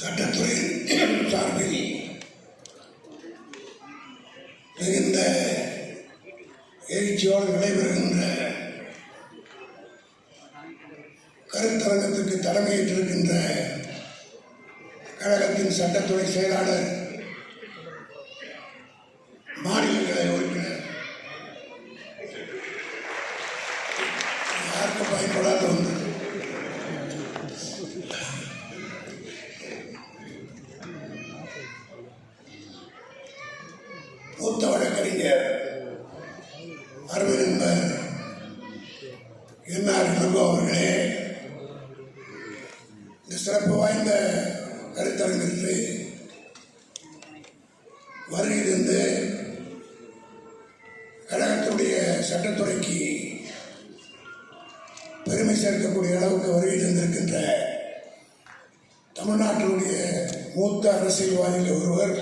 சட்டத்துறை சார்பில் மிகுந்த எழுச்சியோடு நடைபெறுகின்ற கருத்தரங்கத்திற்கு தலைமையேற்றிருக்கின்ற கழகத்தின் சட்டத்துறை செயலாளர் மாநிலங்களை உறுப்பினர் யாருக்கும் பயன்படாத ஒன்று. மூத்த வழக்கறிஞர் அருமைநண்பர் என்ஆர் இளங்கோ அவர்களே இந்த சிறப்பு வாய்ந்த கருத்தரங்கிற்கு வருகை கழகத்துடைய சட்டத்துறைக்கு பெருமை சேர்க்கக்கூடிய அளவுக்கு வருகை தந்திருக்கின்ற தமிழ்நாட்டினுடைய மூத்த அரசியல்வாதிகள் ஒருவர்